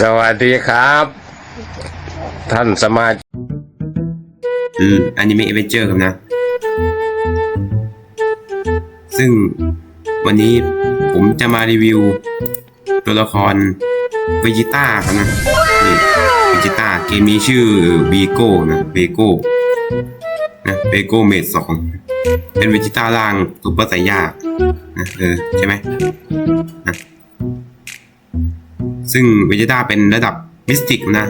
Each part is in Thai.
สวัสดีครับ ท่านสมาชิกอืมอนิเมะเอเวนเจอร์ครับนะ ซึ่งวันนี้ผมจะมารีวิว ตัวละครเวจิต้าครับนะนี่เวจิต้าเกมนี้ชื่อวีโก้นะเวโก้นะเวโก้เมดสองเป็นเวจิต้าล่างซุปเปอร์ไซย่านะเออใช่ไหมนะ ซึ่งเวจิต้าเป็นระดับมิสติกนะ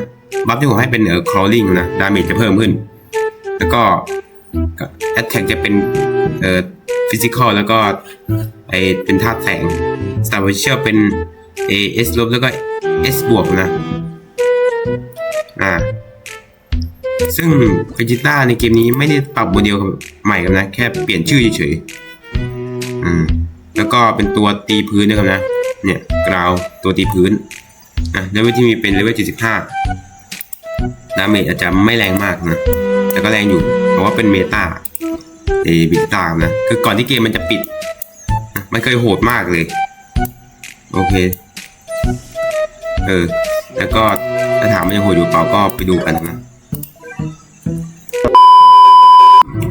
บัฟที่ผมให้เป็นเออ crawling นะ ดาเมจจะเพิ่มขึ้น แล้วก็แอตแทกจะเป็นเอ่อฟิสิกอลแล้วก็ไอเป็นธาตุแสงสตาร์วิเชียเป็น A S ลบแล้วก็ S บวกนะ อ่า ซึ่งเ e จิต้าในเกมนี้ไม่ได้ปรับโมเดลใหม่กันนะ แค่เปลี่ยนชื่อเฉยๆ อืม แล้วก็เป็นตัวตีพื้นนะครับนะ เนี่ยกราวตัวตีพื้น อะเลเวลที่มีเป็นเลเวล75ดาเมจอาจจะไม่แรงมากนะ แต่ก็แรงอยู่ เพราะว่าเป็นเมตาเอบิตานะ คือก่อนที่เกมมันจะปิดนะมันเคยโหดมากเลย โอเค เออ แล้วก็ถ้าถามมันยังโหดอยู่เปล่าก็ไปดูกันนะ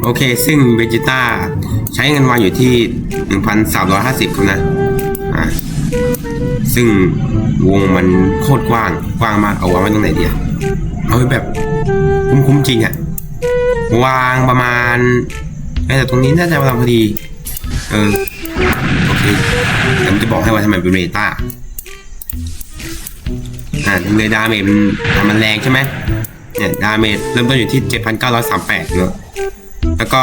โอเค ซึ่งเวจิต้าใช้เงินวางอยู่ที่ 1,350ครับนะ ซึ่งวงมันโคตรกว้างกว้างมากเอาวางไว้ตรงไหนดีอะเอาไว้แบบคุ้มๆจริงอะวางประมาณแต่ตรงนี้น่าจะวางพอดี เออโอเคแต่ผมจะบอกให้ว่าทำไมเป็นเมตาอ่าเลยดาเมจมันมันแรงใช่ไหมเนี่ยดาเมจเริ่มต้นอยู่ที่ 7,938เนอะแล้วก็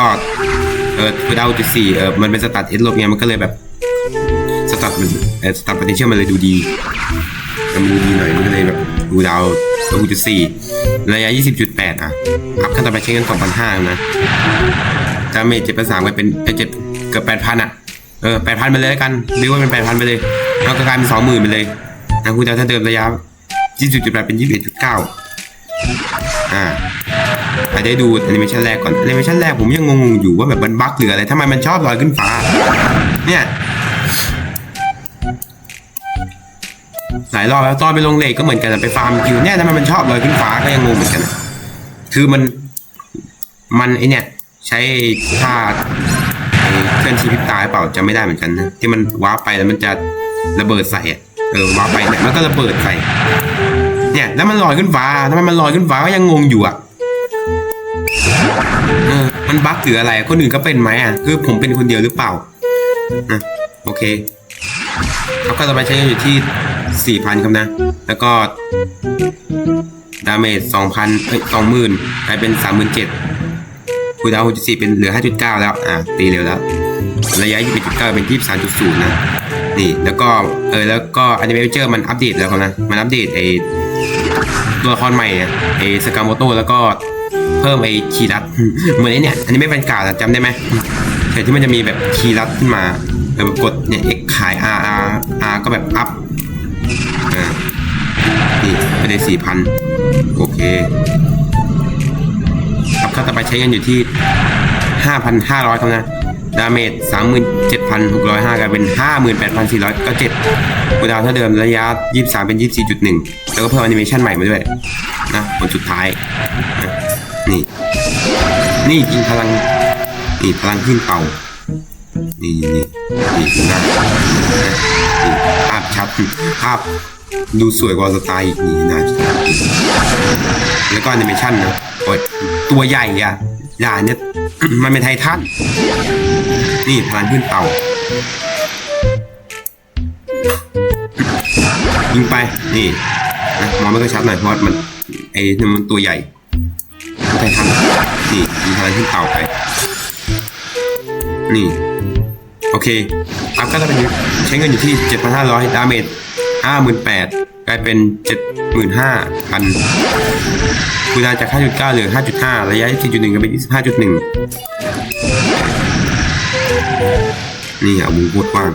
เออคือดาวจุดสี่เออมันเป็นสตัดเอสลบไงมันก็เลยแบบ สตัดมันเออสตัด potential มันเลยดูดีมันดูดีหน่อยมันก็เลยแบบดูดาวสองจุดสี่ระยะยี่สิบจุดแปดอะอัพขั้นต่อไปใช้เงินสองพันห้านะดาเมจเจ็ดพันสามไปเป็นเจ็ดเกือบแปดพันอะเออแปดพันไปเลยแล้วกันเรียกว่าเป็นแปดพันไปเลยแล้วก็กลายเป็นสองหมื่นไปเลยนะคุณดาวถ้าเดิมระยะยี่สิบจุดแปดเป็นยี่สิบเอ็ดจุดเก้าอ่าไปได้ดูแอนิเมชันแรกก่อนแอนิเมชันแรกผมยังงงอยู่ว่าแบบมันบั๊กหรืออะไรทำไมมันชอบลอยขึ้นฟ้า เนี่ย หลายรอบแล้วตอนไปลงเลทก็เหมือนกันไปฟาร์มคิวเนี่ยทำไมมันชอบลอยขึ้นฟ้าก็ยังงงเหมือนกัน คือมันมันไอเนี่ย ใช้ท่าไอ้เคลื่อนที่พิบตาหรือเปล่าจำไม่ได้เหมือนกันนะที่มันว้าไปแล้วมันจะระเบิดใส่เออว้าไปเนี่ยมันก็ระเบิดใส่เนี่ยแล้วมันลอยขึ้นฟ้าทำไมมันลอยขึ้นฟ้าก็ยังงงอยู่อะเออมันบั๊กหรืออะไร คนอื่นก็เป็นไหมอะคือผมเป็นคนเดียวหรือเปล่าอะโอเคเขาก็จะไปใช้อยู่ที่ 4,000ครับนะ แล้วก็ ดาเมจ2,000เอ้ย20,000กลายเป็น37,000คูดาว64เป็นเหลือ5.9แล้ว อะ ตีเร็วแล้ว ระยะ21.9เป็น23.0นะ นี่ แล้วก็ เออ แล้วก็อนิเมเจอร์มันอัปเดตแล้วครับนะ มันอัปเดตไอตัวละครใหม่ไอสกาโมโตแล้วก็เพิ่มไอคีรัตเหมือนไอเนี่ย อันนี้ไม่เป็นกาดจำได้ไหมแต่ที่มันจะมีแบบคีรัตขึ้นมาเออแบบกดเนี่ย X ขาย R R R ก็แบบอัพ อ่านี่ไปได้สี่พันโอเคครับค่าต่อไปใช้เงินอยู่ที่ห้าพันห้าร้อยครับนะดาเมจสามหมื่นเจ็ดพันหกร้อยห้ากลายเป็นห้าหมื่นแปดพันสี่ร้อยก็เจ็ดกูดาวเท่าเดิมระยะยี่สามเป็นยี่สี่จุดหนึ่งแล้วก็เพิ่มแอนิเมชันใหม่มาด้วยนะผลสุดท้ายนะนี่ นี่กินพลัง นี่พลังขึ้นเป่า นี่นี่นี่นี่นะนี่ภาพ ชัดภาพดูสวยกว่าสไตล์อีกนี่นะแล้วก็แอนิเมชั่นนะโอ้ยตัวใหญ่อะอย่าเนี่ยมันเป็นไททันนี่พลังขึ้นเต่ายิงไป นี่นะมองไม่ค่อยชัดหน่อยเพราะมันไอ้นี่มันตัวใหญ่ไททันนี่ยิงพลังขึ้นเต่าไป นี่ โอเคอัพก็จะเป็นใช้เงินอยู่ที่ 7,500 ดาเมจ58,000กลายเป็น 75,000คูณาจาก 5.9 เหลือ 5.5 ระยะ 4.1ก็เป็น 25.1 นี่อะวงโคตรกว้าง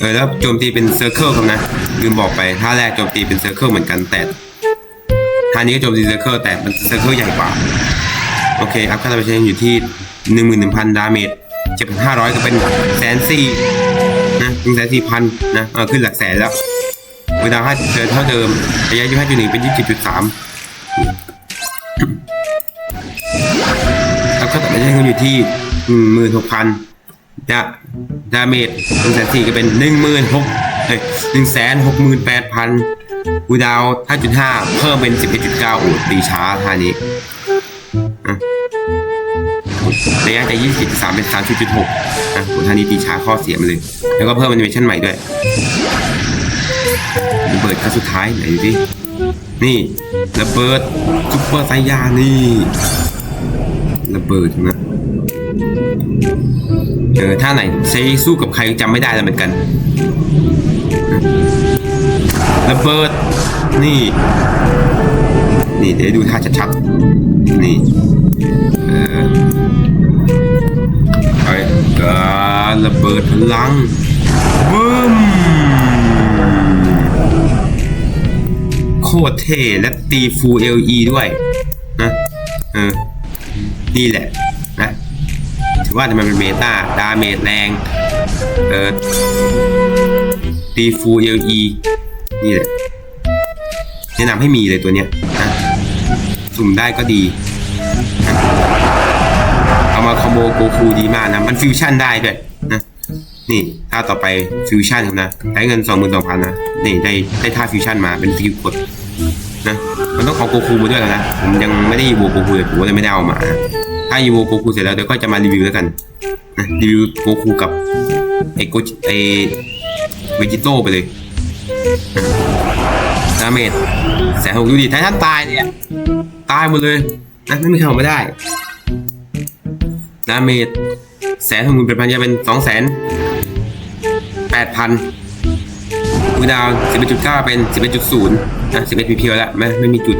เออ แล้วโจมตีเป็นเซอร์เคิลครับนะ ลืมบอกไปท่าแรกโจมตีเป็นเซอร์เคิลเหมือนกันแต่ท่านี้ก็โจมตีเซอร์เคิลแต่มันเซอร์เคิลใหญ่กว่า โอเคอัพค่าตัวใช้อยู่ที่ 11,000 ดาเมจ 7,500ก็เป็นแสนสี่นะหนึ่งแสนสี่พันนะเออขึ้นหลักแสนแล้ว เวลาห้าเดินเท่าเดิมระยะยู่ห้าจุดหนึ่งเป็นยี่สิบจุดสามแล้วก็ต่อไปใช้เงินอยู่ที่หมื่นหกพันดาดาเมจหนึ่งแสนสี่ก็เป็นหนึ่งหมื่นหกเอ้ยหนึ่งแสนหกหมื่นแปดพันกูดาวห้าจุดห้าเพิ่มเป็นสิบเอ็ดจุดเก้าโอ้ตีช้าท่านี้ ระยะจากยี่สิบสามเป็นสามจุดหกอะโอ้ท่านี้ตีช้าข้อเสียมาเลย แล้วก็เพิ่มแอนิเมชันใหม่ด้วยระเบิดครั้งสุดท้ายไหนดูดินี่ระเบิดซุปเปอร์ไซยานี่ระเบิดนะเออท่าไหนใช้สู้กับใครจำไม่ได้แล้วเหมือนกันระเบิดนี่ นี่เดี๋ยวดูท่าชัดๆนี่เออ รระเบิดพลังบึ้มโคตรเท่และตีฟูเอล LE ด้วยนะเออนี่แหละนะถือว่าทำไมเป็นเมตาดาเมจแรงเออตีฟูเอล LE นี่แหละแนะนำให้มีเลยตัวเนี้ยนะสุ่มได้ก็ดี เอามโกคูดีมากนะ มันฟิวชั่นได้ด้วยนะนี่ท่าต่อไปฟิวชั่นครับนะได้เงินสองหมื่นสองพันนะนี่ได้ได้ท่าฟิวชั่นมาเป็นฟิวกดนะมันต้องเอาโกคูมาด้วยนะผมยังไม่ได้ยีโวโกคูเลยผมก็เลยไม่ได้เอามานะถ้ายีโวโกคูเสร็จแล้วเดี๋ยวก็จะมารีวิวแล้วกันนะรีวิวโกคูกับไอโกจิไอเวจิโต้ไปเลยดาเมจแสนหกดูดิไททันตายเนี่ยตายหมดเลยนะไม่มีใครออกมาได้ ดาเมจแสนหกหมื่นเป็นพันจะเป็นสองแสนแปดพันคูดาวน์11.9เก้าเป็น11.0นย์นะ11 ppl แล้วไม่ไม่มีจุด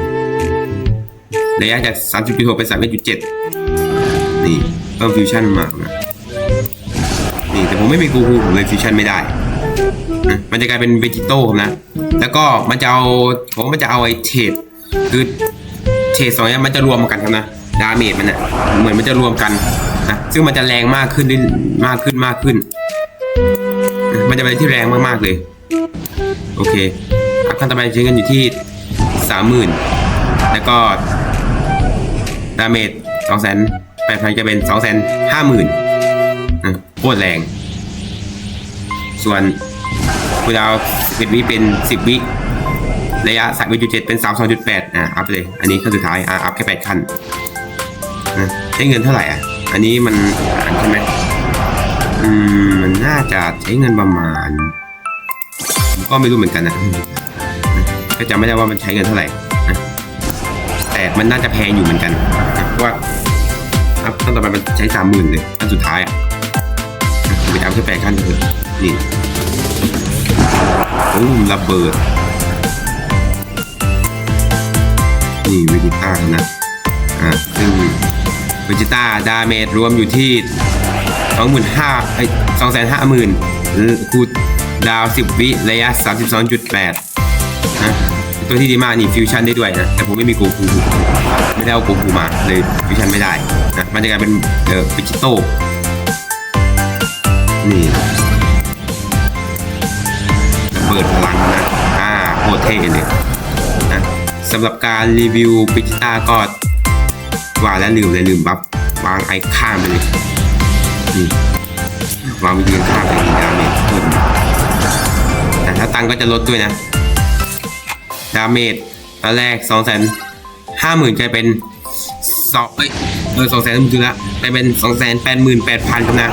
ระยะจาก3.6เป็น3.7นี่เพิ่มฟิวชั่นมานะนี่แต่ผมไม่มีกูคูผมเลยฟิวชั่นไม่ได้นะมันจะกลายเป็นเวจิโต้นะ แล้วก็มันจะเอาผมมันจะเอาไอ้เทดคือเทดสองอย่างมันจะรวมกันครับนะดาเมจมันอะเหมือนมันจะรวมกัน นะซึ่งมันจะแรงมากขึ้นมากขึ้นมากขึ้น มันจะเป็นที่แรงมากๆเลย โอเคอัพขั้นต่อไปใช้เงินอยู่ที่สามหมื่นแล้วก็ดาเมจสองแสนแปดพันจะเป็นสองแสนห้าหมื่นโคตรแรง ส่วนคูดาวสิบวิเป็นสิบวิระยะสามวิจุดเจ็ดเป็นสามสองจุดแปดอะอัพเลย อันนี้ขั้นสุดท้ายอะอัพแค่แปดขั้นนะใช้เงินเท่าไหร่อะ อันนี้มันอ่าใช่ไหมอืมมันน่าจะใช้เงินประมาณก็ไม่รู้เหมือนกันนะก็จำไม่ได้ว่ามันใช้เงินเท่าไหร่นะแต่มันน่าจะแพงอยู่เหมือนกันเพราะว่าอัพขั้นต่ไปมันใช้สามหมื่นเลยขั้นสุดท้ายอะไปทำแค่แปดขั้นเถอะนี่โอ้ระเบิด นี่เวจิต้านะอ่าซึ่ง เวจิต้าดาเมจรวมอยู่ที่สองหมื่นห้าไอสองแสนห้าหมื่นคูดาวสิบวิระยะสามสิบสองจุดแปดนะตัวที่ดีมากนี่ฟิวชั่นได้ด้วยนะ แต่ผมไม่มีโกคูไม่ได้เอาโกคูมาเลยฟิวชั่นไม่ได้นะมันจะกลายเป็นเออปิจิโต้นี่เบิดพลังนะ อ่าโคตรเท่เลยนะสำหรับการรีวิวปิจิต้าก็ ว่าแล้วลืมเลยลืมบัฟวางไอข้างไปเลยนี่วางไปยืนข้างไปดีดาเมจเพิ่มแต่ถ้าตังก็จะลดด้วยนะ ดาเมจตอนแรกสองแสนห้าหมื่นกลายเป็นสองเอ้ยเออสองแสนจุดละกลายเป็นสองแสนแปดหมื่นแปดพันนะ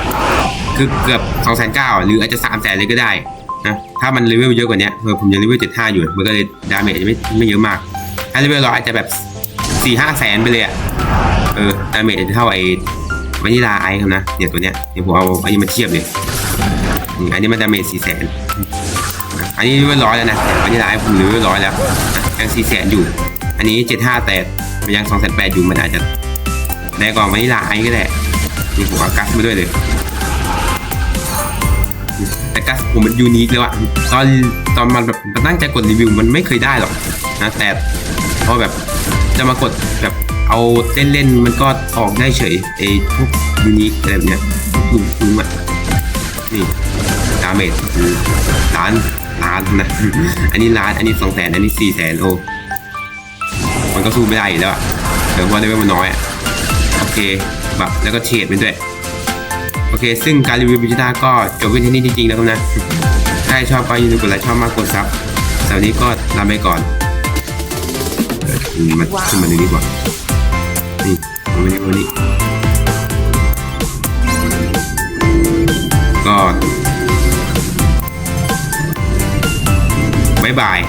คือเกือบสองแสนเก้าหรืออาจจะสามแสนเลยก็ได้นะถ้ามันเลเวลเยอะกว่านี้เออผมยังเลเวลเจ็ดห้าอยู่ มันก็เลยดาเมจจะไม่ไม่เยอะมาก ถ้าเลเวลร้อยอาจจะแบบ สี่ห้าแสนไปเลยอะเออดาเมจเท่าไอ้วานิลาไอครับนะเนี่ยตัวเนี้ยเดี๋ยวผมเอาอันนี้มาเทียบเลยอันนี้มันดาเมจสี่แสนอันนี้เลเวลร้อยแล้วนะวานิลาไอผมเลเวลร้อยแล้วยังสี่แสนอยู่ อันนี้เจ็ดห้าแต่มันยังสองแสนแปดอยู่มันอาจจะแรงกว่าวานิลาไอก็ได้นี่ผมเอากัสมาด้วยเลยแต่กัสผมมันยูนิคเลยว่ะตอนตอนมันแบบมันตั้งใจกดรีวิวมันไม่เคยได้หรอกนะแต่พอแบบ จะมากดแบบเอาเล่นเล่นๆมันก็ออกได้เฉยไอ้พวกยูนิคอะไรแบบเนี้ยคุ้มคุ้มอะนี่ดาเมจล้านล้านนะ อันนี้ล้าน อันนี้สองแสนอันนี้สี่แสนโอ้มันก็สู้ไม่ได้อยู่แล้วอะเออเพราะเลเวลมันน้อยอะโอเคแบบแล้วก็เฉดไปด้วย โอเค ซึ่งการรีวิวบิจิต้าก็จบไว้ที่นี่จริงๆแล้วนะถ้าชอบก็อย่าลืมกดไลค์ชอบมากกดซับสำหรับวันนี้ก็ลาไปก่อน มาขึ้นมาในนี้ก่อนนี่มาดูนี่มาดูนี่ก็บายบาย